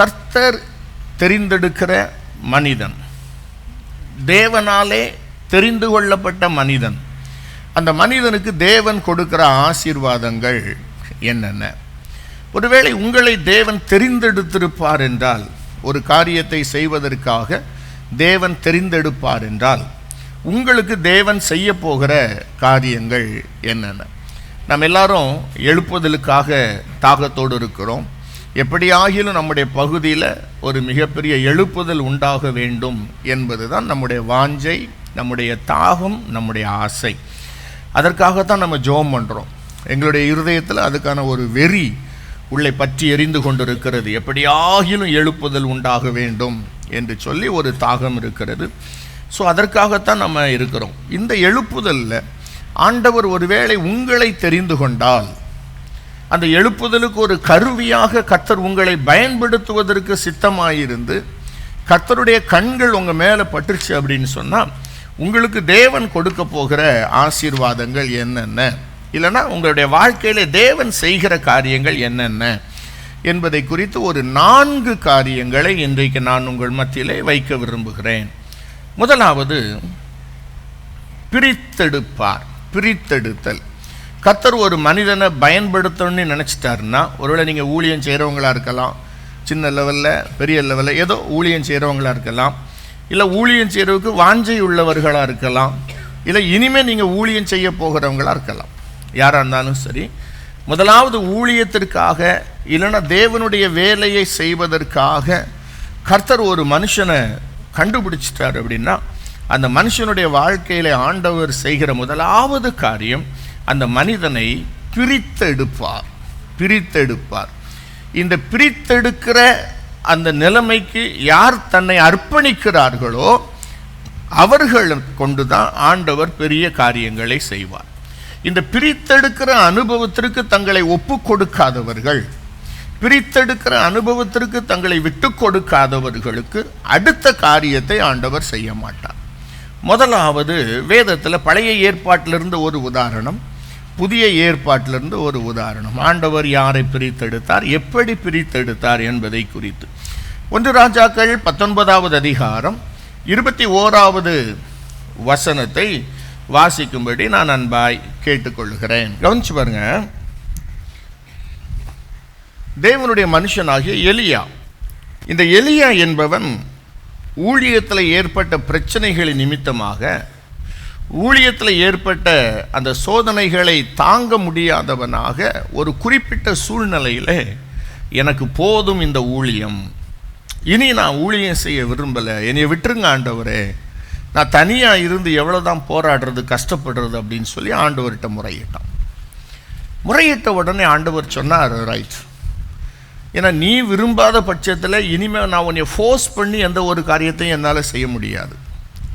கர்த்தர் தெரிந்தெடுக்கிற மனிதன். தேவனாலே தெரிந்து கொள்ளப்பட்ட மனிதன். அந்த மனிதனுக்கு தேவன் கொடுக்கிற ஆசீர்வாதங்கள் என்னென்ன? ஒருவேளை உங்களை தேவன் தெரிந்தெடுத்திருப்பார் என்றால் ஒரு காரியத்தை செய்வதற்காக தேவன் தெரிந்தெடுப்பார் என்றால் உங்களுக்கு தேவன் செய்ய போகிற காரியங்கள் என்னென்ன? நம்ம எல்லாரும் எழுப்புதலுக்காக தாகத்தோடு இருக்கிறோம். எப்படியாகிலும் நம்முடைய பகுதியில் ஒரு மிகப்பெரிய எழுப்புதல் உண்டாக வேண்டும் என்பது தான் நம்முடைய வாஞ்சை நம்முடைய தாகம் நம்முடைய ஆசை. அதற்காகத்தான் நம்ம ஜோம் பண்ணுறோம் எங்களுடைய இருதயத்தில் அதுக்கான ஒரு வெறி உள்ளே பற்றி எரிந்து கொண்டிருக்கிறது. எப்படியாகிலும் எழுப்புதல் உண்டாக வேண்டும் என்று சொல்லி ஒரு தாகம் இருக்கிறது. ஸோ அதற்காகத்தான் நம்ம இருக்கிறோம். இந்த எழுப்புதலில் ஆண்டவர் ஒருவேளை உங்களை தெரிந்து கொண்டால் அந்த எழுப்புதலுக்கு ஒரு கருவியாக கத்தர் உங்களை பயன்படுத்துவதற்கு சித்தமாயிருந்து கத்தருடைய கண்கள் உங்கள் மேலே பட்டுருச்சு அப்படின்னு சொன்னால் உங்களுக்கு தேவன் கொடுக்க போகிற ஆசீர்வாதங்கள் என்னென்ன? இல்லைன்னா உங்களுடைய வாழ்க்கையில் தேவன் செய்கிற காரியங்கள் என்னென்ன? என்பதை குறித்து ஒரு நான்கு காரியங்களை இன்றைக்கு நான் உங்கள் மத்தியிலே வைக்க விரும்புகிறேன். முதலாவது பிரித்தெடுப்பார் பிரித்தெடுத்தல். கர்த்தர் ஒரு மனிதனை பயன்படுத்தணும்னு நினச்சிட்டாருன்னா ஒருவேளை நீங்கள் ஊழியம் செய்கிறவங்களாக இருக்கலாம் சின்ன லெவலில் பெரிய லெவலில் ஏதோ ஊழியம் செய்கிறவங்களாக இருக்கலாம் இல்லை ஊழியம் செய்கிறவுக்கு வாஞ்சை உள்ளவர்களாக இருக்கலாம் இல்லை இனிமேல் நீங்கள் ஊழியம் செய்ய போகிறவங்களாக இருக்கலாம். யாராக இருந்தாலும் சரி முதலாவது ஊழியத்திற்காக இல்லைன்னா தேவனுடைய வேலையை செய்வதற்காக கர்த்தர் ஒரு மனுஷனை கண்டுபிடிச்சிட்டார் அப்படின்னா அந்த மனுஷனுடைய வாழ்க்கையில் ஆண்டவர் செய்கிற முதலாவது காரியம் அந்த மனிதனை பிரித்தெடுப்பார். பிரித்தெடுப்பார். இந்த பிரித்தெடுக்கிற அந்த நிலைமைக்கு யார் தன்னை அர்ப்பணிக்கிறார்களோ அவர்கள் கொண்டு தான் ஆண்டவர் பெரிய காரியங்களை செய்வார். இந்த பிரித்தெடுக்கிற அனுபவத்திற்கு தங்களை ஒப்பு கொடுக்காதவர்கள் பிரித்தெடுக்கிற அனுபவத்திற்கு தங்களை விட்டு கொடுக்காதவர்களுக்கு அடுத்த காரியத்தை ஆண்டவர் செய்ய மாட்டார். முதலாவது வேதத்தில் பழைய ஏற்பாட்டிலிருந்து ஒரு உதாரணம். புதிய ஏற்பாட்டிலிருந்து ஒரு உதாரணம். ஆண்டவர் யாரை பிரித்தெடுத்தார்? எப்படி பிரித்தெடுத்தார் என்பதை குறித்து. ஒன்று ராஜாக்கள் பத்தொன்பதாவது அதிகாரம் இருபத்தி ஓராவது வசனத்தை வாசிக்கும்படி நான் அன்பாய் கேட்டுக்கொள்கிறேன். கவனிச்சு பாருங்க. தேவனுடைய மனுஷனாகிய எலியா. இந்த எலியா என்பவன் ஊழியத்தில் ஏற்பட்ட பிரச்சனைகளின் நிமித்தமாக ஊழியத்தில் ஏற்பட்ட அந்த சோதனைகளை தாங்க முடியாதவனாக ஒரு குறிப்பிட்ட சூழ்நிலையில் எனக்கு போதும் இந்த ஊழியம். இனி நான் ஊழியம் செய்ய விரும்பலை. என்னை விட்டுருங்க ஆண்டவரே. நான் தனியாக இருந்து எவ்வளோ தான் போராடுறது கஷ்டப்படுறது அப்படின்னு சொல்லி ஆண்டவர்கிட்ட முறையிட்டான். முறையிட்ட உடனே ஆண்டவர் சொன்னார் ரைட். ஏன்னா நீ விரும்பாத பட்சத்தில் இனிமேல் நான் உன்னை ஃபோர்ஸ் பண்ணி எந்த ஒரு காரியத்தையும் என்னால் செய்ய முடியாது.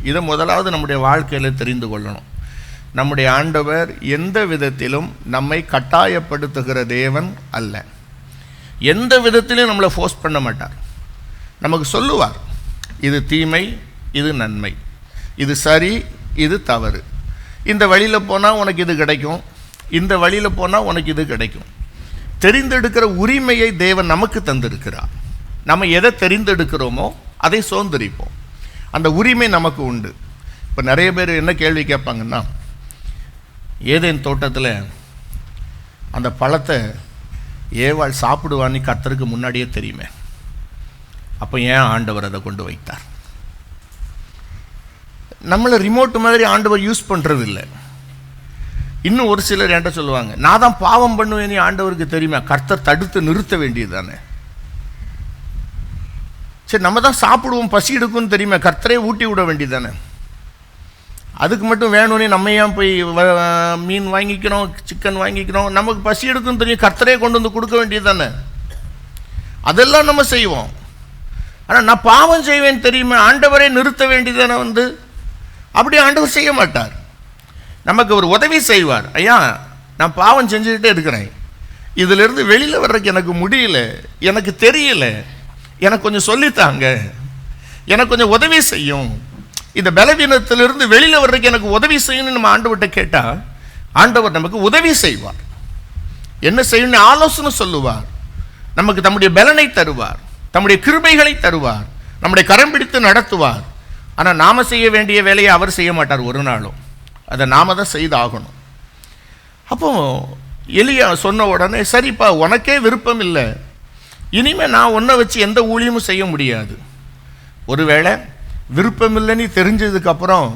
இதை முதலாவது நம்முடைய வாழ்க்கையில் தெரிந்து கொள்ளணும். நம்முடைய ஆண்டவர் எந்த விதத்திலும் நம்மை கட்டாயப்படுத்துகிற தேவன் அல்ல. எந்த விதத்திலையும் நம்மளை ஃபோர்ஸ் பண்ண மாட்டார். நமக்கு சொல்லுவார் இது தீமை இது நன்மை. இது சரி இது தவறு. இந்த வழியில் போனால் உனக்கு இது கிடைக்கும். இந்த வழியில் போனால் உனக்கு இது கிடைக்கும். தெரிந்தெடுக்கிற உரிமையை தேவன் நமக்கு தந்திருக்கிறார். நம்ம எதை தெரிந்தெடுக்கிறோமோ அதை சுதந்திரிப்போம் அந்த உரிமை நமக்கு உண்டு. இப்போ நிறைய பேர் என்ன கேள்வி கேட்பாங்கன்னா ஏதேன் தோட்டத்தில் அந்த பழத்தை ஏவாள் சாப்பிடுவான்னு கத்தருக்கு முன்னாடியே தெரியுமே. அப்போ ஏன் ஆண்டவர் அதை கொண்டு வைத்தார்? நம்மளை ரிமோட் மாதிரி ஆண்டவர் யூஸ் பண்ணுறது இல்லை இன்னும் ஒரு சிலர் என்கிட்ட சொல்லுவாங்க நான் தான் பாவம் பண்ணுவேன்னு ஆண்டவருக்கு தெரியுமா? கர்த்தர் தடுத்து நிறுத்த வேண்டியது தானே. சரி நம்ம தான் சாப்பிடுவோம் பசி எடுக்கும்னு தெரியுமா. கர்த்தரே ஊட்டி விட வேண்டியது தானே அதுக்கு மட்டும் வேணும்னே நம்ம ஏன் போய் வ- மீன் வாங்கிக்கிறோம் சிக்கன் வாங்கிக்கிறோம்? நமக்கு பசி எடுக்கும்னு தெரியும் கர்த்தரே கொண்டு வந்து கொடுக்க வேண்டியது தானே அதெல்லாம் நம்ம செய்வோம். ஆனால் நான் பாவம் செய்வேன் தெரியுமா ஆண்டவரே நிறுத்த வேண்டியதானே வந்து? அப்படி ஆண்டவர் செய்ய மாட்டார். நமக்கு ஒரு உதவி செய்வார். ஐயா நான் பாவம் செஞ்சுக்கிட்டே இருக்கிறேன். இதிலிருந்து வெளியில் வர்றதுக்கு எனக்கு முடியல எனக்கு தெரியல. எனக்கு கொஞ்சம் சொல்லித்தாங்க. எனக்கு கொஞ்சம் உதவி செய்யும். இந்த பலவீனத்திலிருந்து வெளியில் வர்றதுக்கு எனக்கு உதவி செய்யணும்னு நம்ம ஆண்டவர்கிட்ட கேட்டால் ஆண்டவர் நமக்கு உதவி செய்வார். என்ன செய்யணும்னு ஆலோசனை சொல்லுவார். நமக்கு தம்முடைய பலனை தருவார். தம்முடைய கிருபைகளை தருவார். நம்முடைய கரம் பிடித்து நடத்துவார். ஆனால் நாம் செய்ய வேண்டிய வேலையை அவர் செய்ய மாட்டார் ஒரு நாளும். அதை நாம தான் செய்தாகணும். அப்போ எலியா சொன்ன உடனே சரிப்பா உனக்கே விருப்பம் இல்லை. இனிமேல் நான் ஒன்றை வச்சு எந்த ஊழியமும் செய்ய முடியாது. ஒருவேளை விருப்பமில்லைன்னு தெரிஞ்சதுக்கப்புறம்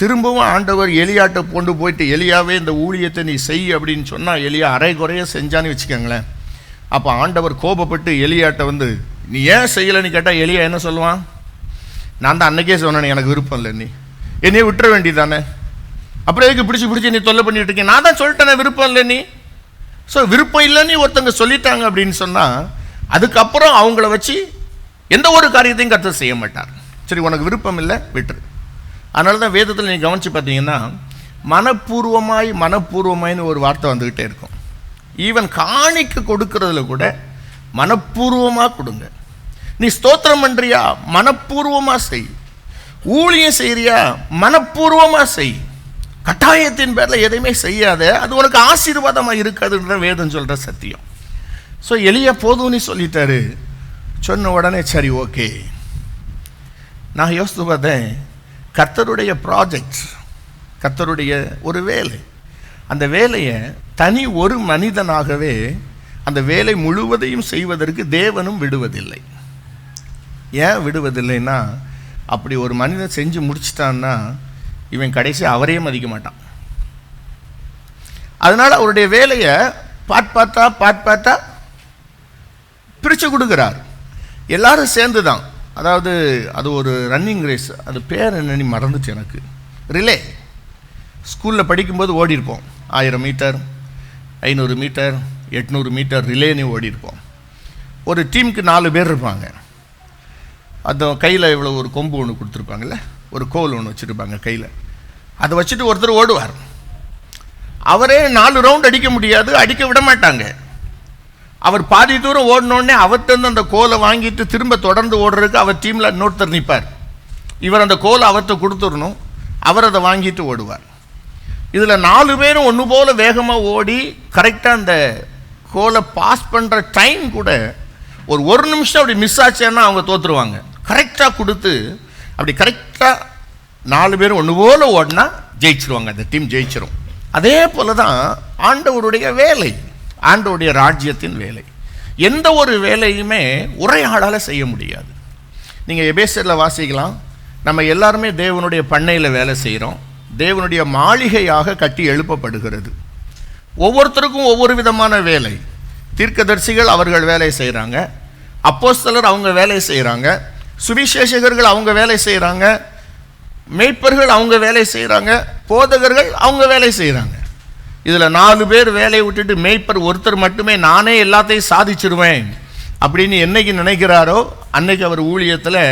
திரும்பவும் ஆண்டவர் எலியாட்டை கொண்டு போயிட்டு எலியாவே இந்த ஊழியத்தை நீ செய் அப்படின்னு சொன்னால் எலியா அரை குறைய செஞ்சான்னு வச்சுக்கோங்களேன். அப்போ ஆண்டவர் கோபப்பட்டு எலியாட்டை வந்து நீ ஏன் செய்யலைன்னு கேட்டால் எலியா என்ன சொல்லுவான்? நான் தான் அன்னைக்கே சொன்னேன் எனக்கு விருப்பம் இல்லை நீ. என்னையே விட்டுற வேண்டியதானே அப்புறம் எதுக்கு பிடிச்சி பிடிச்சி நீ தொல்லை பண்ணிட்டு இருக்கேன் நான் தான் சொல்லிட்டேனே விருப்பம் இல்லை நீ. ஸோ விருப்பம் இல்லைன்னு ஒருத்தங்க சொல்லிட்டாங்க அப்படின்னு சொன்னால் அதுக்கப்புறம் அவங்கள வச்சு எந்த ஒரு காரியத்தையும் கர்த்தர் செய்ய மாட்டார். சரி உனக்கு விருப்பம் இல்லை விட்டுரு. அதனால தான் வேதத்தில் நீங்கள் கவனித்து பார்த்தீங்கன்னா மனப்பூர்வமாய் மனப்பூர்வமாய்னு ஒரு வார்த்தை வந்துக்கிட்டே இருக்கும். ஈவன் காணிக்க கொடுக்கறதுல கூட மனப்பூர்வமாக கொடுங்க. நீ ஸ்தோத்திரம் பண்ணுறியா மனப்பூர்வமாக செய். ஊழியம் செய்கிறியா மனப்பூர்வமாக செய். கட்டாயத்தின் பேரில் எதையுமே செய்யாத அது உனக்கு ஆசீர்வாதமாக இருக்காதுன்ற வேதம் சொல்கிற சத்தியம். ஸோ எளிய போதும்னு சொல்லிட்டாரு. சொன்ன உடனே சரி ஓகே. நான் யோசித்து பார்த்தேன் கர்த்தருடைய ப்ராஜெக்ட் கர்த்தருடைய ஒரு வேலை. அந்த வேலையை தனி ஒரு மனிதனாகவே அந்த வேலை முழுவதையும் செய்வதற்கு தேவனும் விடுவதில்லை. ஏன் விடுவதில்லைன்னா அப்படி ஒரு மனிதன் செஞ்சு முடிச்சிட்டான்னா இவன் கடைசி அவரையும் மதிக்க மாட்டான். அதனால் அவருடைய வேலையை பாட் பார்த்தா பாட் பார்த்தா பிரித்து கொடுக்குறார். எல்லாரும் சேர்ந்து தான் அதாவது அது ஒரு ரன்னிங் ரேஸ் அது பேர் என்னன்னு மறந்துச்சு எனக்கு. ரிலே ஸ்கூலில் படிக்கும்போது ஓடிருப்போம் ஆயிரம் மீட்டர் ஐநூறு மீட்டர் எட்நூறு மீட்டர் ரிலேன்னு ஓடிருப்போம் ஒரு டீமுக்கு நாலு பேர் இருப்பாங்க. அந்த கையில் இவ்வளோ ஒரு கொம்பு ஒன்று கொடுத்துருப்பாங்கல்ல? ஒரு கோல் ஒன்று வச்சுருப்பாங்க கையில். அதை வச்சுட்டு ஒருத்தர் ஓடுவார். அவரே நாலு ரவுண்ட் அடிக்க முடியாது அடிக்க விட மாட்டாங்க. அவர் பாதி தூரம் ஓடினோடனே அவர்கிட்ட அந்த கோலை வாங்கிட்டு திரும்ப தொடர்ந்து ஓடுறதுக்கு அவர் டீமில் இன்னொருத்தர் நிற்பார் இவர் அந்த கோலை அவர்கிட்ட கொடுத்துடணும். அவர் அதை வாங்கிட்டு ஓடுவார். இதில் நாலு பேரும் ஒன்று போல வேகமாக ஓடி கரெக்டாக அந்த கோலை பாஸ் பண்ணுற டைம் கூட ஒரு ஒரு நிமிஷம் அப்படி மிஸ் ஆச்சுன்னா அவங்க தோற்றுருவாங்க கரெக்டாக கொடுத்து அப்படி கரெக்டாக நாலு பேரும் ஒன்று போல் ஓடினா ஜெயிச்சிருவாங்க. அந்த டீம் ஜெயிச்சிரும். அதே போல தான் ஆண்டவருடைய வேலை. ஆண்டோடைய ராஜ்யத்தின் வேலை. எந்த ஒரு வேலையுமே உரையாடால் செய்ய முடியாது. நீங்கள் எபேசரில் வாசிக்கலாம். நம்ம எல்லாருமே தேவனுடைய பண்ணையில் வேலை செய்கிறோம் தேவனுடைய மாளிகையாக கட்டி எழுப்பப்படுகிறது. ஒவ்வொருத்தருக்கும் ஒவ்வொரு விதமான வேலை. தீர்க்கதரிசிகள் அவர்கள் வேலை செய்கிறாங்க அப்போஸ்தலர் அவங்க வேலை செய்கிறாங்க சுவிசேஷகர்கள் அவங்க வேலை செய்கிறாங்க மேய்ப்பர்கள் அவங்க வேலை செய்கிறாங்க போதகர்கள் அவங்க வேலை செய்கிறாங்க இதில் நாலு பேர் வேலையை விட்டுட்டு மேய்ப்பர் ஒருத்தர் மட்டுமே நானே எல்லாத்தையும் சாதிச்சிருவேன் அப்படின்னு என்னைக்கு நினைக்கிறாரோ அன்னைக்கு அவர் ஊழியத்தில்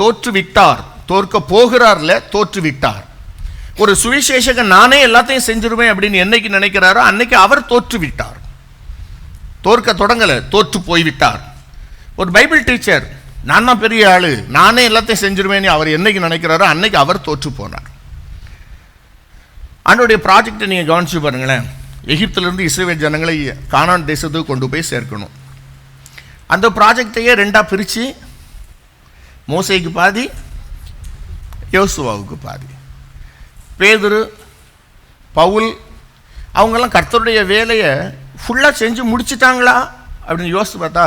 தோற்றுவிட்டார். தோற்க போகிறார்ல தோற்றுவிட்டார். ஒரு சுவிசேஷகன் நானே எல்லாத்தையும் செஞ்சிருவேன் அப்படின்னு என்னைக்கு நினைக்கிறாரோ அன்னைக்கு அவர் தோற்றுவிட்டார். தோற்க தொடங்கலை தோற்று போய்விட்டார். ஒரு பைபிள் டீச்சர் நான் தான் பெரிய ஆளு நானே எல்லாத்தையும் செஞ்சிருவேன்னு அவர் என்னைக்கு நினைக்கிறாரோ அன்னைக்கு அவர் தோற்று போனார். ஆண்டோடைய ப்ராஜெக்டை நீங்கள் கவனிச்சு பாருங்களேன். எகிப்திலிருந்து இஸ்ரேல் ஜனங்களை கானான் தேசத்துக்கு கொண்டு போய் சேர்க்கணும். அந்த ப்ராஜெக்டையே ரெண்டாக பிரித்து மோசைக்கு பாதி யோசுவாவுக்கு பாதி. பேதுரு பவுல் அவங்கெல்லாம் கர்த்தருடைய வேலையை ஃபுல்லாக செஞ்சு முடிச்சிட்டாங்களா? அப்படின்னு யோசித்து பார்த்தா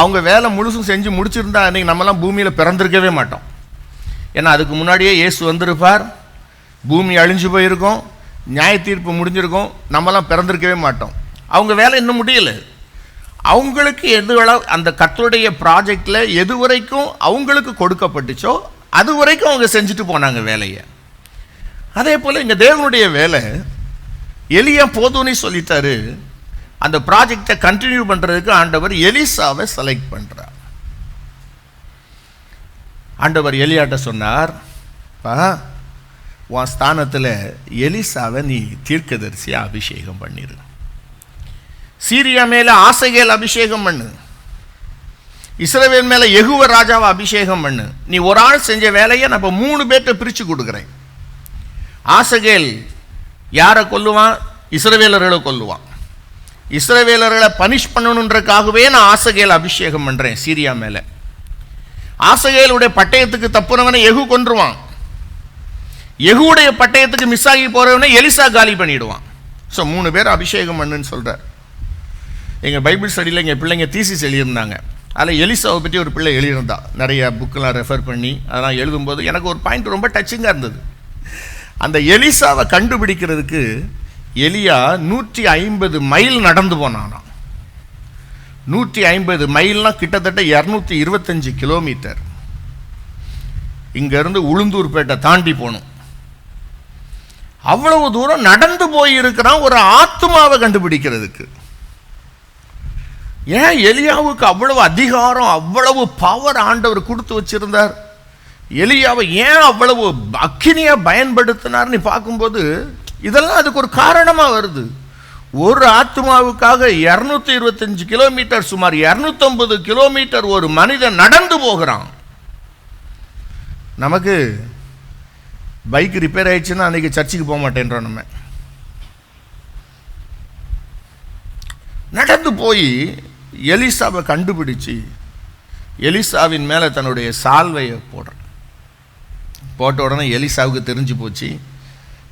அவங்க வேலை முழுசும் செஞ்சு முடிச்சிருந்தா அன்றைக்கி நம்மலாம் பூமியில் பிறந்திருக்கவே மாட்டோம். ஏன்னா அதுக்கு முன்னாடியே இயேசு வந்திருப்பார். பூமி அழிஞ்சு போயிருக்கோம் நியாய தீர்ப்பு முடிஞ்சிருக்கும் நம்மலாம் பிறந்திருக்கவே மாட்டோம். அவங்க வேலை இன்னும் முடியல. அவங்களுக்கு எது அந்த கர்த்தருடைய ப்ராஜெக்டில் எது வரைக்கும் அவங்களுக்கு கொடுக்கப்பட்டுச்சோ அது வரைக்கும் அவங்க செஞ்சுட்டு போனாங்க வேலையை. அதே போல் இங்கே தேவனுடைய வேலை எலியா போதும்னு சொல்லிட்டாரு. அந்த ப்ராஜெக்டை கண்டினியூ பண்ணுறதுக்கு ஆண்டவர் எலிசாவை செலக்ட் பண்ணுறார் ஆண்டவர் எலியாட்ட சொன்னார் பா உன் ஸ்தானத்தில் எலிசாவை நீ தீர்க்கதரிசியாக அபிஷேகம் பண்ணிரு. சீரியா மேலே ஆசைகள் அபிஷேகம் பண்ணு. இஸ்ரவேல் மேலே எகுவ ராஜாவை அபிஷேகம் பண்ணு. நீ ஒரு ஆள் செஞ்ச வேலையை நான் இப்போ மூணு பேர்கிட்ட பிரித்து கொடுக்குறேன். ஆசகேல் யாரை கொல்லுவான்? இஸ்ரவேலர்களை கொல்லுவான். இஸ்ரவேலர்களை பனிஷ் பண்ணணுன்றக்காகவே நான் ஆசகேல் அபிஷேகம் பண்ணுறேன் சீரியா மேலே. ஆசகேலுடைய பட்டயத்துக்கு தப்புனவனை எகு கொன்றுவான். எகுவுடைய பட்டயத்துக்கு மிஸ் ஆகி போகிறவனே எலிசா காலி பண்ணிடுவான். ஸோ மூணு பேர் அபிஷேகம் பண்ணுன்னு சொல்கிறார் எங்கள் பைபிள் ஸ்டடியில் எங்கள் பிள்ளைங்க தீசிஸ் எழுதியிருந்தாங்க. அதில் எலிசாவை பற்றி ஒரு பிள்ளை எழுதியிருந்தா. நிறைய புக்கெலாம் ரெஃபர் பண்ணி அதெல்லாம் எழுதும்போது எனக்கு ஒரு பாயிண்ட் ரொம்ப டச்சிங்காக இருந்தது. அந்த எலிசாவை கண்டுபிடிக்கிறதுக்கு எலியா நூற்றி ஐம்பது மைல் நடந்து போனானாம். நூற்றி ஐம்பது மைல்னால் கிட்டத்தட்ட இரநூத்தி இருபத்தஞ்சி கிலோமீட்டர் இங்கேருந்து உளுந்தூர்பேட்டை தாண்டி போகணும். அவ்வளவு தூரம் நடந்து போயிருக்கிறான் ஒரு ஆத்மாவை கண்டுபிடிக்கிறதுக்கு. ஏன் எலியாவுக்கு அவ்வளவு அதிகாரம் அவ்வளவு பவர் ஆண்டவர் கொடுத்து வச்சிருந்தார்? எலியாவை ஏன் அவ்வளவு அக்கினியாக பயன்படுத்தினார்னு பார்க்கும்போது இதெல்லாம் அதுக்கு ஒரு காரணமாக வருது. ஒரு ஆத்மாவுக்காக இரநூத்தி இருபத்தஞ்சு கிலோமீட்டர் சுமார் இரநூத்தம்பது கிலோமீட்டர் ஒரு மனிதன் நடந்து போகிறான். நமக்கு பைக் ரிப்பேர் ஆயிடுச்சுன்னா அன்றைக்கி சர்ச்சுக்கு போக மாட்டேன்றோம் நம்ம. நடந்து போய் எலிசாவை கண்டுபிடிச்சு எலிசாவின் மேலே தன்னுடைய சால்வையை போடுறேன். போட்ட உடனே எலிசாவுக்கு தெரிஞ்சு போச்சு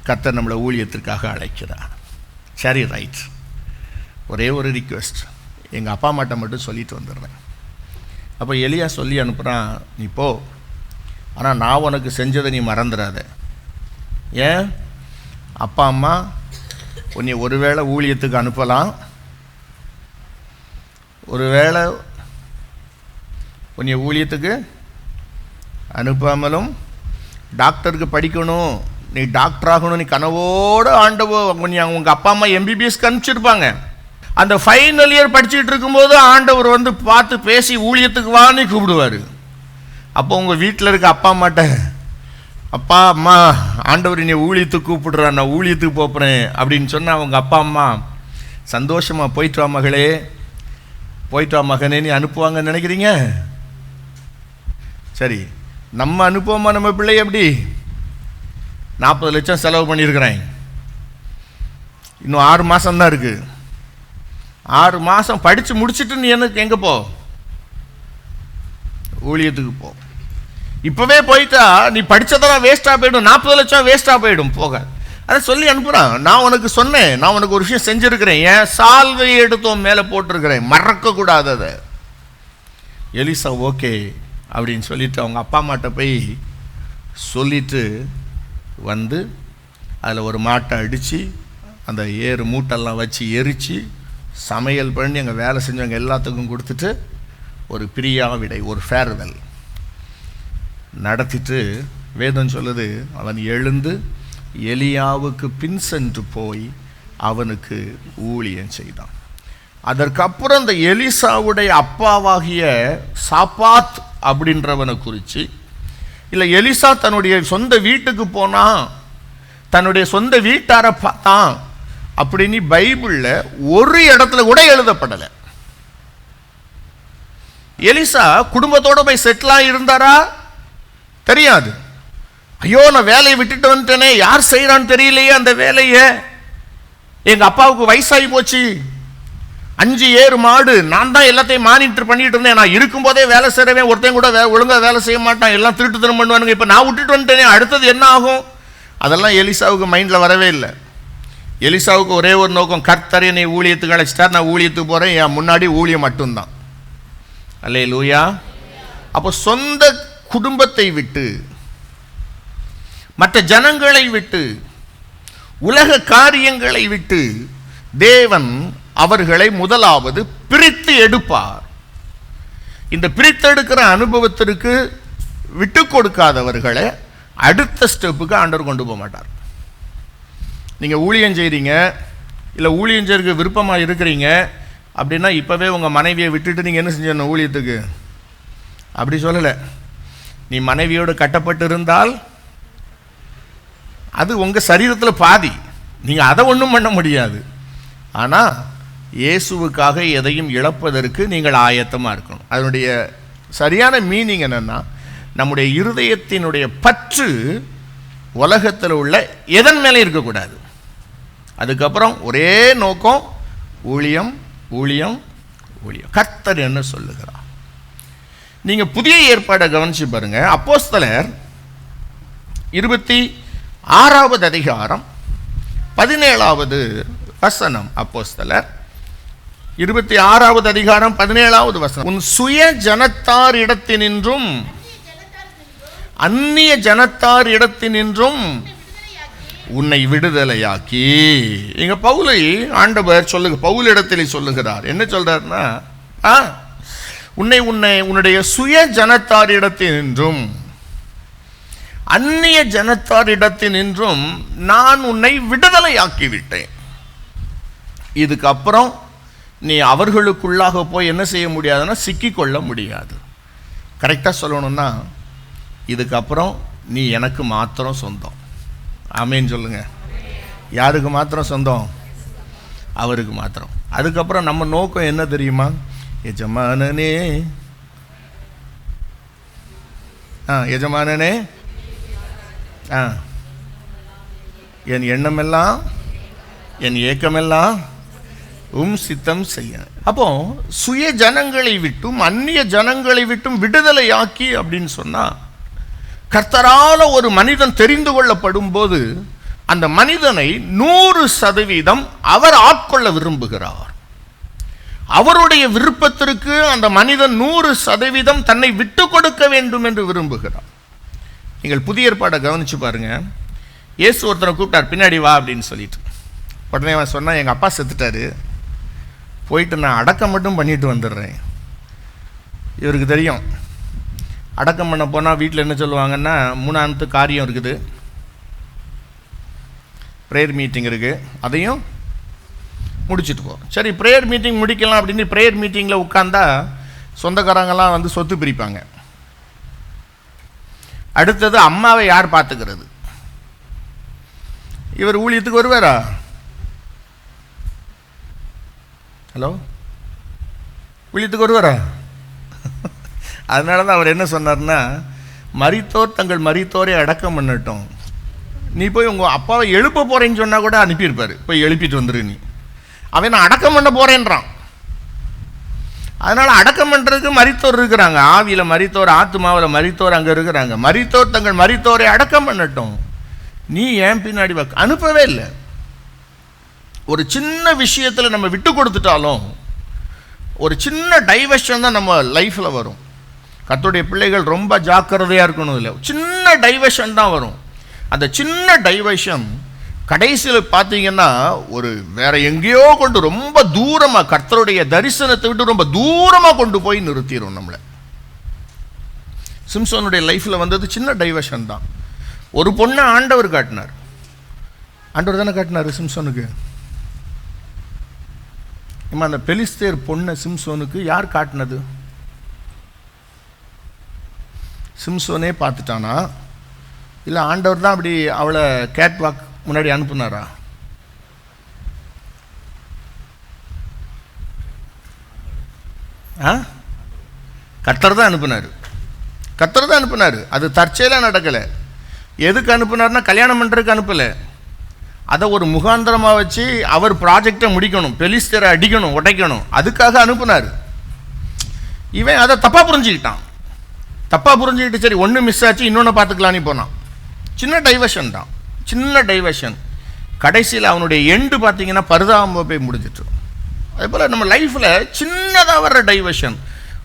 கத்தர் நம்மளை ஊழியத்திற்காக அழைக்கிறார். சரி ரைட் ஒரே ஒரு ரிக்வெஸ்ட் எங்கள் அப்பா அம்மாட்ட மட்டும் சொல்லிட்டு வந்துடுறேன். அப்போ எலியா சொல்லி அனுப்புகிறான் நீ போ. ஆனால் நான் உனக்கு செஞ்சதை நீ மறந்துடாத ஏன்? அப்பா அம்மா உன்னை ஒருவேளை ஊழியத்துக்கு அனுப்பலாம். ஒருவேளை உன்னை ஊழியத்துக்கு அனுப்பாமலும் டாக்டருக்கு படிக்கணும். நீ டாக்டர் ஆகணும் நீ கனவோடு ஆண்டவோ உன்னை உங்கள் அப்பா அம்மா எம்பிபிஎஸ்க்கு அனுப்பிச்சிருப்பாங்க. அந்த ஃபைனல் இயர் படிச்சுட்டு இருக்கும்போது ஆண்டவர் வந்து பார்த்து பேசி ஊழியத்துக்கு வான்னு கூப்பிடுவார். அப்போ உங்கள் வீட்டில் இருக்க அப்பா அம்மாட்ட அப்பா அம்மா ஆண்டவர் நீ ஊழியத்துக்கு கூப்பிடுறான் நான் ஊழியத்துக்கு போகிறேன் அப்படின்னு சொன்னால் அவங்க அப்பா அம்மா சந்தோஷமாக போயிட்டு வா மகளே. போயிட்டு வா மகனே நீ அனுப்புவாங்கன்னு நினைக்கிறீங்க? சரி நம்ம அனுப்புவோமா? நம்ம பிள்ளை எப்படி? நாற்பது லட்சம் செலவு பண்ணியிருக்கிறேன். இன்னும் ஆறு மாதம்தான் இருக்குது ஆறு மாதம் படித்து முடிச்சுட்டு நீ எனக்கு எங்கே போ? ஊழியத்துக்கு போ. இப்போவே போயிட்டா நீ படித்ததெல்லாம் வேஸ்ட்டாக போயிடும் நாற்பது லட்சம் வேஸ்ட்டாக போயிடும் போக. அதை சொல்லி அனுப்புகிறான் நான் உனக்கு சொன்னேன் நான் உனக்கு ஒரு விஷயம் செஞ்சுருக்கிறேன். ஏன் சால்வை எடுத்தோம் மேலே போட்டிருக்கிறேன். மறக்கக்கூடாது அதை. எலிசா ஓகே அப்படின்னு சொல்லிட்டு அவங்க அப்பா அம்மாட்ட போய் சொல்லிட்டு வந்து அதில் ஒரு மாட்டை அடித்து அந்த ஏறு மூட்டெல்லாம் வச்சு எரித்து சமையல் பண்ணி அங்கே வேலை செஞ்சவங்க எல்லாத்துக்கும் கொடுத்துட்டு ஒரு பிரியா விடை ஒரு ஃபேர்வெல் நடத்திட்டு வேதம் சொல்லுது அவன் எழுந்து எலியாவுக்கு பின் சென்று போய் அவனுக்கு ஊழியம் செய்தான். அதற்கப்புறம் இந்த எலிசாவுடைய அப்பாவாகிய சாப்பாத் அப்படின்றவனை குறித்து இல்லை எலிசா தன்னுடைய சொந்த வீட்டுக்கு போனான் தன்னுடைய சொந்த வீட்டாரை பார்த்தான். அப்படின்னு பைபிளில் ஒரு இடத்துல கூட எழுதப்படலை. எலிசா குடும்பத்தோட போய் செட்டிலாக இருந்தாரா? தெரியாது. ஐயோ நான் வேலையை விட்டுட்டு வந்துட்டேனே யார் செய்கிறான்னு தெரியலையே அந்த வேலையை. எங்கள் அப்பாவுக்கு வயசாகி போச்சு. அஞ்சு ஏறு மாடு நான் தான் எல்லாத்தையும் மானிட்டர் பண்ணிட்டு இருந்தேன். நான் இருக்கும்போதே வேலை செய்கிறவன் ஒருத்தையும் கூட வே ஒழுங்காக வேலை செய்ய மாட்டான். எல்லாம் திருட்டு தரம் பண்ணுவானுங்க. இப்போ நான் விட்டுட்டு வந்துட்டேனே அடுத்தது என்ன ஆகும்? அதெல்லாம் எலிசாவுக்கு மைண்டில் வரவே இல்லை. எலிசாவுக்கு ஒரே ஒரு நோக்கம் கர்த்தர் என்னை ஊழியத்துக்கு அழைச்சிட்டார். நான் ஊழியத்துக்கு போகிறேன் என் முன்னாடி ஊழியம் மட்டும்தான். அல்லே லூயா அப்போ சொந்த குடும்பத்தை விட்டு மற்ற ஜனங்களை விட்டு உலக காரியங்களை விட்டு தேவன் அவர்களை முதலாவது பிரித்து எடுப்பார். இந்த பிரித்தெடுக்கிற அனுபவத்திற்கு விட்டு கொடுக்காதவர்களை அடுத்த ஸ்டெப்புக்கு ஆண்டவர் கொண்டு போக மாட்டார். நீங்கள் ஊழியம் செய்கிறீங்க இல்லை ஊழியம் செய்யறதுக்கு விருப்பமாக இருக்கிறீங்க அப்படின்னா இப்போவே உங்கள் மனைவியை விட்டுட்டு நீங்கள் என்ன செஞ்சிடணும் ஊழியத்துக்கு? அப்படி சொல்லலை. நீ மனைவியோடு கட்டப்பட்டு இருந்தால் அது உங்கள் சரீரத்தில் பாதி. நீங்கள் அதை ஒன்றும் பண்ண முடியாது. ஆனால் இயேசுவுக்காக எதையும் இழப்பதற்கு நீங்கள் ஆயத்தமாக இருக்கணும். அதனுடைய சரியான மீனிங் என்னென்னா நம்முடைய இருதயத்தினுடைய பற்று உலகத்தில் உள்ள எதன் மேலே இருக்கக்கூடாது. அதுக்கப்புறம் ஒரே நோக்கம் ஊழியம் ஊழியம் ஊழியம். கர்த்தர் என்ன சொல்லுகிறார்? நீங்க புதிய ஏற்பாடை கவனிச்சு பாருங்க. அப்போஸ்தலர் இருபத்தி ஆறாவது அதிகாரம் பதினேழாவது வசனம். அப்போஸ்தலர் இருபத்தி ஆறாவது அதிகாரம் பதினேழாவது வசனம். உன் சுய ஜனத்தார் இடத்தினின்றும் அந்நிய ஜனத்தார் இடத்தினின்றும் உன்னை விடுதலையாக்கி. இங்க பவுலை ஆண்டவர் சொல்லுங்க பவுல் இடத்திலே சொல்லுகிறார். என்ன சொல்றாருன்னா ஆ உன்னை உன்னை உன்னுடைய சுய ஜனத்தாரிடத்தினின்றும் அந்நிய ஜனத்தாரிடத்தினின்றும் நான் உன்னை விடுதலையாக்கி விட்டேன் இதுக்கப்புறம் நீ அவர்களுக்குள்ளாக போய் என்ன செய்ய முடியாதுன்னா சிக்கிக்கொள்ள முடியாது. கரெக்டாக சொல்லணும்னா இதுக்கப்புறம் நீ எனக்கு மாத்திரம் சொந்தம். ஆமேன்னு சொல்லுங்கள் யாருக்கு மாத்திரம் சொந்தம்? அவருக்கு மாத்திரம். அதுக்கப்புறம் நம்ம நோக்கம் என்ன தெரியுமா? எஜமானனே. ஆ எஜமானனே. ஆ. என் எண்ணமெல்லாம் என் ஏக்கமெல்லாம் உம் சித்தம் செய்ய. அப்போ சுய ஜனங்களை விட்டும் அந்நிய ஜனங்களை விட்டும் விடுதலையாக்கி அப்படின்னு சொன்னா கர்த்தரால ஒரு மனிதன் தெரிந்து கொள்ளப்படும் போது அந்த மனிதனை நூறு சதவீதம் அவர் ஆட்கொள்ள விரும்புகிறார். அவருடைய விருப்பத்திற்கு அந்த மனிதன் நூறு சதவீதம் தன்னை விட்டு கொடுக்க வேண்டும் என்று விரும்புகிறார் நீங்கள் புதிய ஏற்பாடை கவனிச்சு பாருங்கள் இயேசு ஒருத்தனை கூப்பிட்டார் பின்னாடி வா அப்படின்னு சொல்லிட்டு. உடனே அவன் சொன்னால் எங்கள் அப்பா செத்துட்டாரு. போயிட்டு நான் அடக்கம் மட்டும் பண்ணிட்டு வந்துடுறேன். இவருக்கு தெரியும். அடக்கம் பண்ண போனால் வீட்டில் என்ன சொல்லுவாங்கன்னா மூணாமத்து காரியம் இருக்குது. ப்ரேயர் மீட்டிங் இருக்குது அதையும் முடிச்சுட்டு போ. சரி ப்ரேயர் மீட்டிங் முடிக்கலாம் அப்படின்னு ப்ரேயர் மீட்டிங்கில் உட்காந்தா சொந்தக்காரங்கெல்லாம் வந்து சொத்து பிரிப்பாங்க. அடுத்தது அம்மாவை யார் பார்த்துக்கிறது? இவர் ஊழியத்துக்கு வருவாரா? ஹலோ? ஊழியத்துக்கு வருவாரா? அதனால தான் அவர் என்ன சொன்னார்னா மரித்தோர் தங்கள் மரித்தோரை அடக்கம் பண்ணட்டும். நீ போய் உங்கள் அப்பாவை எழுப்ப போகிறேன்னு சொன்னால் கூட அனுப்பியிருப்பார். போய் எழுப்பிட்டு வந்துரு நீ. அவன் நான் அடக்கம் பண்ண போகிறேன்றான் அதனால் அடக்கம் பண்ணுறதுக்கு மறித்தோர் இருக்கிறாங்க. ஆவியில் மறித்தோர் ஆத்மாவில் மறித்தோர் அங்கே இருக்கிறாங்க. மறித்தோர் தங்கள் மறித்தோரை அடக்கம் பண்ணட்டும். நீ ஏன் பின்னாடி அனுப்பவே இல்லை. ஒரு சின்ன விஷயத்தில் நம்ம விட்டு கொடுத்துட்டாலும் ஒரு சின்ன டைவர்ஷன் தான் நம்ம லைஃப்பில் வரும். கத்துடைய பிள்ளைகள் ரொம்ப ஜாக்கிரதையாக இருக்கணும் இல்லை சின்ன டைவர்ஷன் தான் வரும். அந்த சின்ன டைவர்ஷன் கடைசியில் பார்த்தீங்கன்னா ஒரு வேற எங்கேயோ கொண்டு ரொம்ப தூரமாக கர்த்தருடைய தரிசனத்தை விட்டு ரொம்ப தூரமாக கொண்டு போய் நிறுத்திடும் நம்மளை. சிம்சோனுடைய லைஃப்பில் வந்தது சின்ன டைவர்ஷன் தான். ஒரு பொண்ணை ஆண்டவர் காட்டினார். ஆண்டவர் தானே காட்டினார் சிம்சோனுக்கு? இம்மா அந்த பெலிஸ்தேர் பொண்ணை சிம்சோனுக்கு யார் காட்டினது? சிம்சோனே பார்த்துட்டானா? இல்லை ஆண்டவர் தான் அப்படி அவளை கேட்வாக் முன்னாடி அனுப்புனாரா? ஆ? கத்தர் தான் அனுப்புனார். கத்தர் தான் அனுப்புனார். அது தற்செயலாக நடக்கலை. எதுக்கு அனுப்புனார்னா கல்யாணம் பண்ணுறதுக்கு அனுப்பலை. அதை ஒரு முகாந்திரமாக வச்சு அவர் ப்ராஜெக்டை முடிக்கணும். பெலிஸ்தரை அடிக்கணும் உடைக்கணும். அதுக்காக அனுப்புனார். இவன் அதை தப்பாக புரிஞ்சுக்கிட்டான். தப்பாக புரிஞ்சுக்கிட்டு சரி ஒன்று மிஸ் ஆச்சு இன்னொன்று பார்த்துக்கலான்னு போனான். சின்ன டைவர்ஷன் தான். சின்ன டைவர்ஷன் கடைசியில் அவனுடைய எண்டு பார்த்தீங்கன்னா பரிதாபமாக போய் முடிஞ்சிட்டு. அதே போல் நம்ம லைஃப்பில் சின்னதாக வர்ற டைவர்ஷன்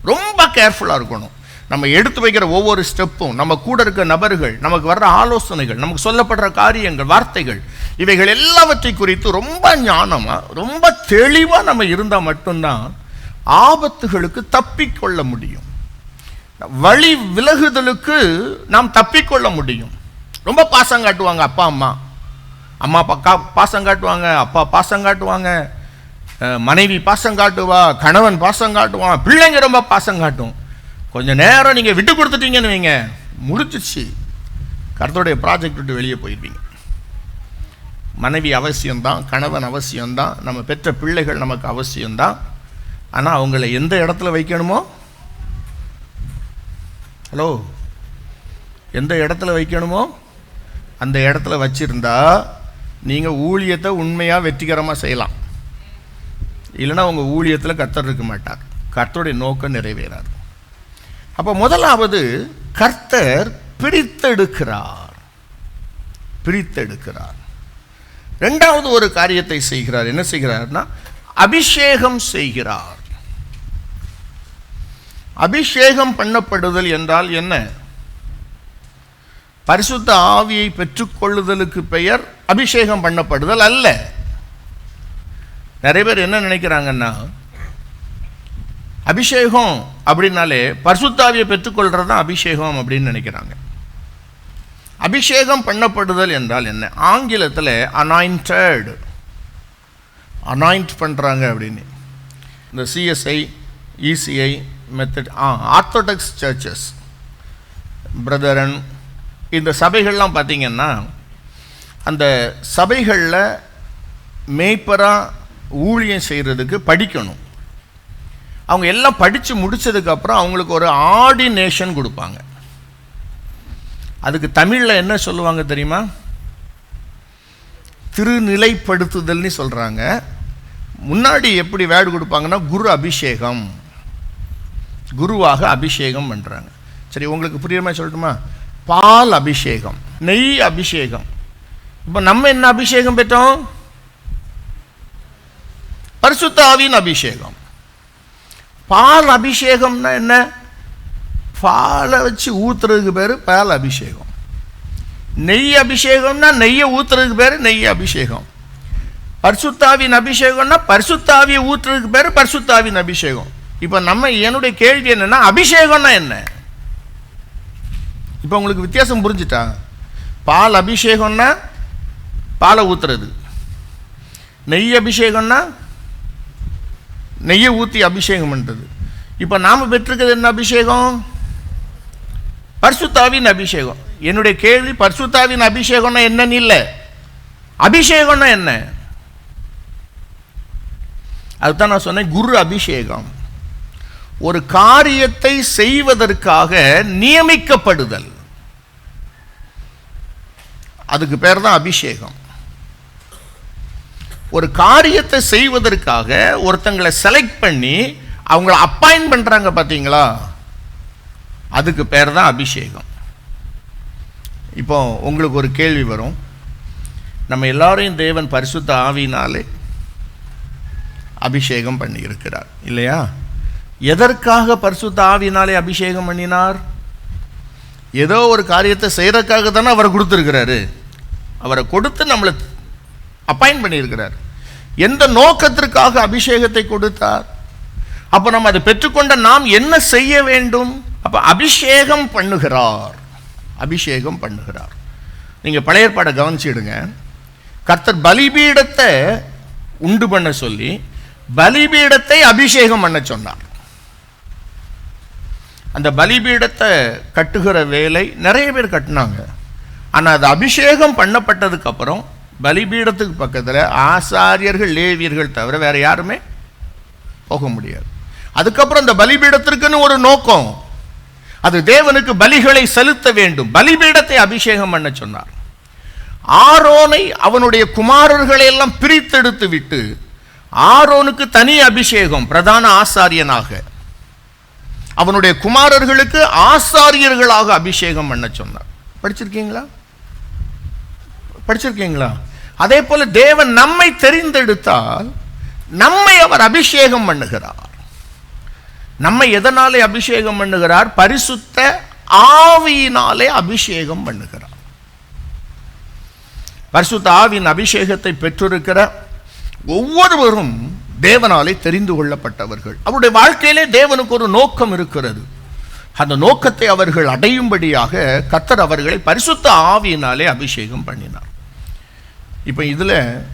ரொம்ப கேர்ஃபுல்லாக இருக்கணும். நம்ம எடுத்து வைக்கிற ஒவ்வொரு ஸ்டெப்பும் நம்ம கூட இருக்க நபர்கள் நமக்கு வர்ற ஆலோசனைகள் நமக்கு சொல்லப்படுற காரியங்கள் வார்த்தைகள் இவைகள் எல்லாவற்றை குறித்து ரொம்ப ஞானமாக ரொம்ப தெளிவாக நம்ம இருந்தால் மட்டும்தான் ஆபத்துகளுக்கு தப்பிக்கொள்ள முடியும். வழி விலகுதலுக்கு நாம் தப்பிக்கொள்ள முடியும். ரொம்ப பாசம் காட்டுவாங்க அப்பா அம்மா. அம்மா பக்கா பாசம் காட்டுவாங்க அப்பா பாசம் காட்டுவாங்க. மனைவி பாசம் காட்டுவா கணவன் பாசம் காட்டுவான் பிள்ளைங்க ரொம்ப பாசம் காட்டும். கொஞ்சம் நேரம் நீங்கள் விட்டு கொடுத்துட்டீங்கன்னு வைங்க. முடிச்சிச்சு கருத்துடைய ப்ராஜெக்ட் விட்டு வெளியே போயிருப்பீங்க மனைவி அவசியம்தான் கணவன் அவசியம்தான் நம்ம பெற்ற பிள்ளைகள் நமக்கு அவசியம்தான். ஆனால் அவங்கள எந்த இடத்துல வைக்கணுமோ? ஹலோ? எந்த இடத்துல வைக்கணுமோ? அந்த இடத்துல வச்சுருந்தா நீங்கள் ஊழியத்தை உண்மையாக வெற்றிகரமாக செய்யலாம். இல்லைன்னா உங்கள் ஊழியத்தில் கர்த்தர் இருக்க மாட்டார். கர்த்தருடைய நோக்கம் நிறைவேறாது. அப்போ முதலாவது கர்த்தர் பிரித்தெடுக்கிறார். பிரித்தெடுக்கிறார். ரெண்டாவது ஒரு காரியத்தை செய்கிறார். என்ன செய்கிறார்னா அபிஷேகம் செய்கிறார். அபிஷேகம் பண்ணப்படுதல் என்றால் என்ன? பரிசுத்த ஆவியை பெற்றுக்கொள்ளுதலுக்கு பெயர் அபிஷேகம் பண்ணப்படுதல் அல்ல. நிறைய பேர் என்ன நினைக்கிறாங்கன்னா அபிஷேகம் அப்படின்னாலே பரிசுத்தாவியை பெற்றுக்கொள்றது தான் அபிஷேகம் அப்படின்னு நினைக்கிறாங்க. அபிஷேகம் பண்ணப்படுதல் என்றால் என்ன? ஆங்கிலத்தில் அனாயின்டட் அனாயிண்ட் பண்ணுறாங்க அப்படின்னு. இந்த சிஎஸ்ஐ இசிஐ மெத்தட் ஆ ஆர்த்தோடாக்ஸ் சர்ச்சஸ் பிரதரன் இந்த சபைகள்லாம் பார்த்திங்கன்னா அந்த சபைகளில் மேய்ப்பராக ஊழியம் செய்கிறதுக்கு படிக்கணும். அவங்க எல்லாம் படித்து முடித்ததுக்கப்புறம் அவங்களுக்கு ஒரு ஆர்டினேஷன் கொடுப்பாங்க. அதுக்கு தமிழில் என்ன சொல்லுவாங்க தெரியுமா? திருநிலைப்படுத்துதல்னு சொல்கிறாங்க முன்னாடி எப்படி வேர்டு கொடுப்பாங்கன்னா குரு அபிஷேகம். குருவாக அபிஷேகம் பண்ணுறாங்க சரி உங்களுக்கு புரியுற மாதிரி சொல்லட்டுமா? பால் அபிஷேகம் நெய் அபிஷேகம். இப்போ நம்ம என்ன அபிஷேகம் பெற்றோம்? பரிசுத்தாவின் அபிஷேகம். பால் அபிஷேகம்னா என்ன? பாலை வச்சு ஊத்துறதுக்கு பேர் பால் அபிஷேகம். நெய் அபிஷேகம்னா நெய்யை ஊத்துறதுக்கு பேர் நெய் அபிஷேகம். பரிசுத்தாவின் அபிஷேகம்னா பரிசுத்தாவியை ஊற்றுறதுக்கு பேர் பரிசுத்தாவின் அபிஷேகம். இப்போ நம்ம என்னுடைய கேள்வி என்னென்னா அபிஷேகம்னா என்ன? இப்போ உங்களுக்கு வித்தியாசம் புரிஞ்சுட்டா பால் அபிஷேகம்னா பாலை ஊற்றுறது நெய் அபிஷேகம்னா நெய்யை ஊற்றி அபிஷேகம் பண்ணுறது இப்போ நாம் பெற்றிருக்கிறது என்ன அபிஷேகம்? பர்சுத்தாவின் அபிஷேகம். என்னுடைய கேள்வி பர்சுத்தாவின் அபிஷேகம்னா என்னன்னு இல்லை. அபிஷேகம்னா என்ன? அதுதான் நான் சொன்னேன் குரு அபிஷேகம். ஒரு காரியத்தை செய்வதற்காக நியமிக்கப்படுதல். அதுக்கு பேர் தான் அபிஷேகம். ஒரு காரியத்தை செய்வதற்காக ஒருத்தங்களை செலக்ட் பண்ணி அவங்கள அப்பாயின்ட் பண்ணுறாங்க பார்த்தீங்களா அதுக்கு பேர் தான் அபிஷேகம். இப்போ உங்களுக்கு ஒரு கேள்வி வரும். நம்ம எல்லாரையும் தேவன் பரிசுத்த ஆவினாலே அபிஷேகம் பண்ணி இருக்கிறார் இல்லையா? எதற்காக பரிசுத்த ஆவினாலே அபிஷேகம் பண்ணினார்? ஏதோ ஒரு காரியத்தை செய்கிறதுக்காக தானே அவரை கொடுத்துருக்கிறாரு. அவரை கொடுத்து நம்மளை அப்பாயின்ட் பண்ணியிருக்கிறார். எந்த நோக்கத்திற்காக அபிஷேகத்தை கொடுத்தார்? அப்போ நம்ம அதை பெற்றுக்கொண்ட நாம் என்ன செய்ய வேண்டும்? அப்போ அபிஷேகம் பண்ணுகிறார். அபிஷேகம் பண்ணுகிறார். நீங்கள் பழைய பாடை கவனிச்சிடுங்க. கர்த்தர் பலிபீடத்தை உண்டு பண்ண சொல்லி பலிபீடத்தை அபிஷேகம் பண்ண சொன்னார். அந்த பலிபீடத்தை கட்டுகிற வேலை நிறைய பேர் கட்டினாங்க. ஆனால் அது அபிஷேகம் பண்ணப்பட்டதுக்கப்புறம் பலிபீடத்துக்கு பக்கத்தில் ஆசாரியர்கள் லேவியர்கள் தவிர வேறு யாருமே போக முடியாது. அதுக்கப்புறம் அந்த பலிபீடத்திற்குன்னு ஒரு நோக்கம். அது தேவனுக்கு பலிகளை செலுத்த வேண்டும். பலிபீடத்தை அபிஷேகம் பண்ண சொன்னார். ஆரோனை அவனுடைய குமாரர்களை எல்லாம் பிரித்தெடுத்து விட்டு ஆரோனுக்கு தனி அபிஷேகம் பிரதான ஆசாரியனாக அவனுடைய குமாரர்களுக்கு ஆசாரியர்களாக அபிஷேகம் பண்ண சொன்னார். படிச்சிருக்கீங்களா? படிச்சிருக்கீங்களா? அதே போல தேவன் நம்மை தெரிந்தெடுத்தால் நம்மை அவர் அபிஷேகம் பண்ணுகிறார். நம்மை எதனாலே அபிஷேகம் பண்ணுகிறார்? பரிசுத்த ஆவியினாலே அபிஷேகம் பண்ணுகிறார். பரிசுத்த ஆவியின் அபிஷேகத்தை பெற்றிருக்கிற ஒவ்வொருவரும் தேவனாலே தெரிந்து கொள்ளப்பட்டவர்கள். அவருடைய வாழ்க்கையிலே தேவனுக்கு ஒரு நோக்கம் இருக்கிறது. அந்த நோக்கத்தை அவர்கள் அடையும்படியாக கத்தர் அவர்களை பரிசுத்த ஆவியினாலே அபிஷேகம் பண்ணினார். இப்போ இதில்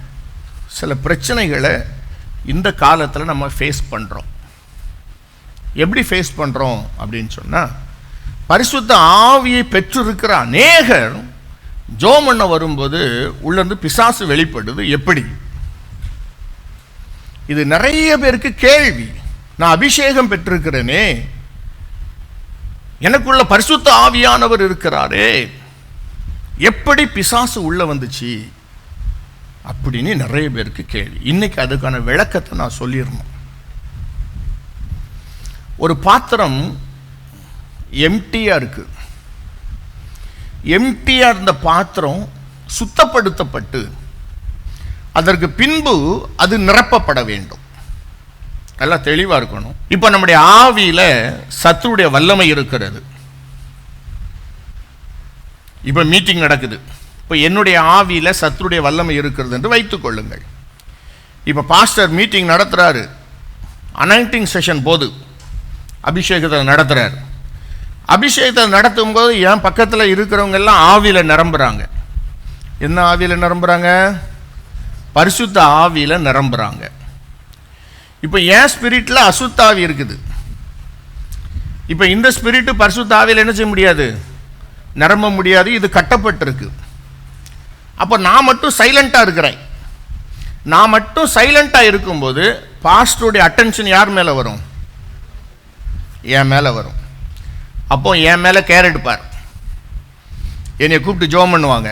சில பிரச்சனைகளை இந்த காலத்தில் நம்ம ஃபேஸ் பண்ணுறோம் எப்படி ஃபேஸ் பண்ணுறோம் அப்படின்னு சொன்னால் பரிசுத்த ஆவியை பெற்றிருக்கிற அநேகர் ஜோம் பண்ண வரும்போது உள்ளேருந்து பிசாசு வெளிப்படுது. எப்படி? இது நிறைய பேருக்கு கேள்வி. நான் அபிஷேகம் பெற்றிருக்கிறேனே. எனக்குள்ள பரிசுத்த ஆவியானவர் இருக்கிறாரே. எப்படி பிசாசு உள்ள வந்துச்சு? அப்படின்னு நிறைய பேருக்கு கேள்வி. இன்னைக்கு அதுக்கான விளக்கத்தை நான் சொல்லிடணும். ஒரு பாத்திரம் எம்டியாக இருக்கு. எம்டியாக இருந்த பாத்திரம் சுத்தப்படுத்தப்பட்டு அதற்கு பின்பு அது நிரப்பப்பட வேண்டும். நல்லா தெளிவாக இருக்கணும். இப்போ நம்முடைய ஆவியில் சத்துருடைய வல்லமை இருக்கிறது. இப்போ மீட்டிங் நடக்குது. இப்போ என்னுடைய ஆவியில் சத்துருடைய வல்லமை இருக்கிறது என்று வைத்துக் கொள்ளுங்கள். இப்போ பாஸ்டர் மீட்டிங் நடத்துகிறாரு அனாயிண்டிங் செஷன் போது அபிஷேகத்தை நடத்துகிறார் அபிஷேகத்தை நடத்தும் போது என் பக்கத்தில் இருக்கிறவங்க எல்லாம் ஆவியில் நிரம்புகிறாங்க என்ன ஆவியில் நிரம்புகிறாங்க பரிசுத்த ஆவியில் நிரம்புகிறாங்க இப்போ என் ஸ்பிரிட்டில் அசுத்த ஆவி இருக்குது. இப்போ இந்த ஸ்பிரிட்டு பரிசுத்த ஆவியில் என்ன செய்ய முடியாது? நிரம்ப முடியாது. இது கட்டப்பட்டிருக்கு. அப்போ நான் மட்டும் சைலண்ட்டாக இருக்கிறேன். நான் மட்டும் சைலண்ட்டாக இருக்கும்போது பாஸ்டருடைய அட்டென்ஷன் யார் மேலே வரும்? என் மேலே வரும். அப்போ என் மேலே கேர் எடுப்பார். என்னை கூப்பிட்டு ஜோம் பண்ணுவாங்க.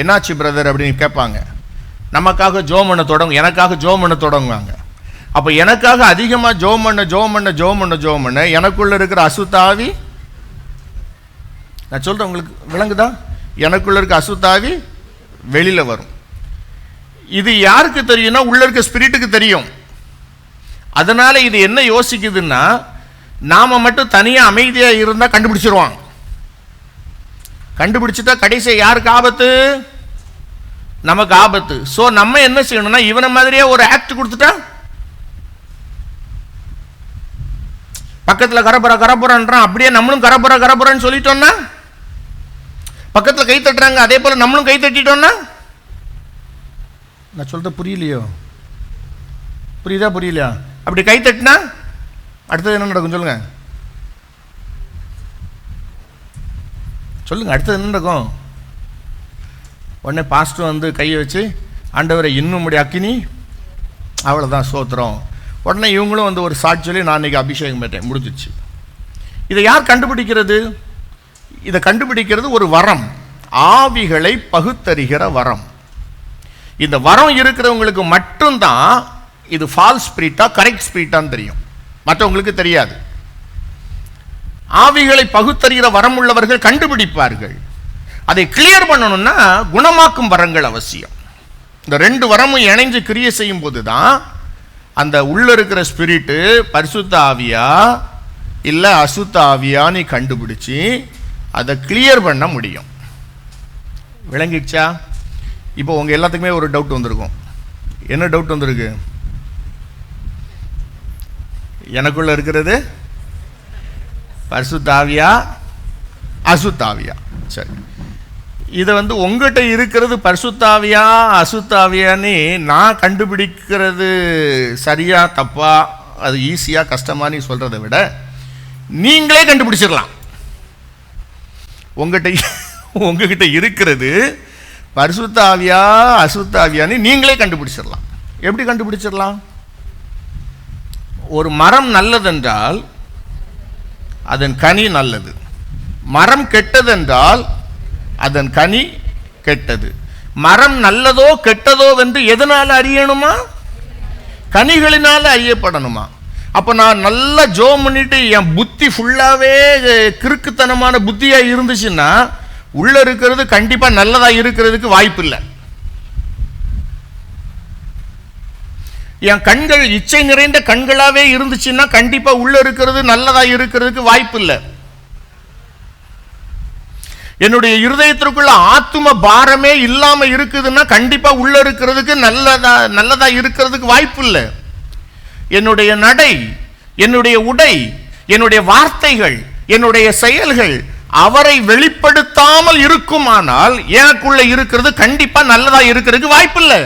என்னாச்சு பிரதர் அப்படின்னு கேட்பாங்க. நமக்காக ஜோம் பண்ண தொடங்கும் எனக்காக ஜோம் பண்ண தொடங்குவாங்க. அப்போ எனக்காக அதிகமாக ஜோம் பண்ண ஜோம் பண்ண ஜோம் பண்ண ஜோம் பண்ண எனக்குள்ளே இருக்கிற அசுத்தாவி நான் சொல்கிறேன் உங்களுக்கு விளங்குதா? எனக்குள்ளே இருக்க அசுத்தாவி வெளியில் வரும். இது யாருக்கு தெரியும்னா உள்ளே இருக்க ஸ்பிரிட்டுக்கு தெரியும். அதனால் இது என்ன யோசிக்குதுன்னா நாம் மட்டும் தனியாக அமைதியாக இருந்தால் கண்டுபிடிச்சிருவான் கண்டுபிடிச்சிட்டா கடைசியாக யாருக்கு ஆபத்து? நமக்கு ஆபத்து. ஸோ நம்ம என்ன செய்யணும்னா இவனை மாதிரியே ஒரு ஆக்ட் கொடுத்துட்டா? பக்கத்தில் கரப்புற கரப்புறன்றான் அப்படியே நம்மளும் கரப்புற கரப்புறன்னு சொல்லிட்டோம்னா? பக்கத்தில் கை தட்டுறாங்க அதே போல் நம்மளும் கை தட்டிட்டோம்னா? நான் சொல்கிறது புரியலையோ? புரியுதா புரியலையா? அப்படி கை தட்டினா? அடுத்தது என்ன நடக்கும் சொல்லுங்கள் சொல்லுங்கள் அடுத்தது என்ன நடக்கும்? உடனே பாஸ்டர் வந்து கையை வச்சு ஆண்டவரை இன்னும் முடி அக்கினி? அவ்வளோதான் சோத்திரம் உடனே இவங்களும் வந்து ஒரு சாட்சி சொல்லி நான் இன்றைக்கி அபிஷேகம் பெற்றேன் முடிஞ்சிச்சு. இதை யார் கண்டுபிடிக்கிறது? இதை கண்டுபிடிக்கிறது ஒரு வரம். ஆவிகளை பகுத்தறிகிற வரம். இந்த வரம் இருக்கிறவங்களுக்கு மட்டும்தான் இது ஃபால்ஸ் ஸ்பிரிட்டா கரெக்ட் ஸ்பிரிட்டான்னு தெரியும். மற்றவங்களுக்கு தெரியாது. ஆவிகளை பகுத்தறிகிற வரம் உள்ளவர்கள் கண்டுபிடிப்பார்கள். அதை கிளியர் பண்ணணும்னா குணமாக்கும் வரங்கள் அவசியம். இந்த ரெண்டு வரமும் இணைஞ்சு கிரியை செய்யும் போது தான் அந்த உள்ள இருக்கிற ஸ்பிரிட்டு பரிசுத்த ஆவியா இல்லை அசுத்த ஆவியான்னு கண்டுபிடிச்சி அதை கிளியர் பண்ண முடியும். விளங்கிடுச்சா? இப்போ உங்கள் எல்லாத்துக்குமே ஒரு டவுட் வந்திருக்கும். என்ன டவுட் வந்திருக்கு? எனக்குள்ள இருக்கிறது? பரிசுத்தாவியா அசுத்தாவியா சரி. இதை வந்து உங்ககிட்ட இருக்கிறது பரிசுத்தாவியா அசுத்தாவியான்னு நான் கண்டுபிடிக்கிறது சரியா தப்பா அது ஈஸியாக கஷ்டமான்னு சொல்கிறத விட நீங்களே கண்டுபிடிச்சிடலாம். உங்கள்கிட்ட உங்ககிட்ட இருக்கிறது பரிசுத்தாவியா அசுத்தாவியான்னு நீங்களே கண்டுபிடிச்சிடலாம். எப்படி கண்டுபிடிச்சிடலாம்? ஒரு மரம் நல்லதென்றால் அதன் கனி நல்லது. மரம் கெட்டதென்றால் அதன் கனி கெட்டது. மரம் நல்லதோ கெட்டதோ என்று எதனால் அறியணுமா? கனிகளினால் அறியப்படணுமா? அப்போ நான் நல்லா ஜோ பண்ணிட்டு என் புத்தி ஃபுல்லாகவே கிறுக்குத்தனமான புத்தியாக இருந்துச்சுன்னா உள்ளே இருக்கிறது கண்டிப்பாக நல்லதாக இருக்கிறதுக்கு வாய்ப்பு இல்லை என் கண்கள் இச்சை நிறைந்த கண்களாகவே இருந்துச்சுன்னா கண்டிப்பாக உள்ளே இருக்கிறது நல்லதாக இருக்கிறதுக்கு வாய்ப்பு இல்லை என்னுடைய இருதயத்திற்குள்ள ஆத்தும பாரமே இல்லாம இருக்குதுன்னா கண்டிப்பா உள்ள இருக்கிறதுக்கு நல்லதா நல்லதா இருக்கிறதுக்கு வாய்ப்பு இல்லை. என்னுடைய நடை என்னுடைய உடை என்னுடைய வார்த்தைகள் என்னுடைய செயல்கள் அவரை வெளிப்படுத்தாமல் இருக்குமானால் எனக்குள்ள இருக்கிறது கண்டிப்பா நல்லதா இருக்கிறதுக்கு வாய்ப்பு இல்லை.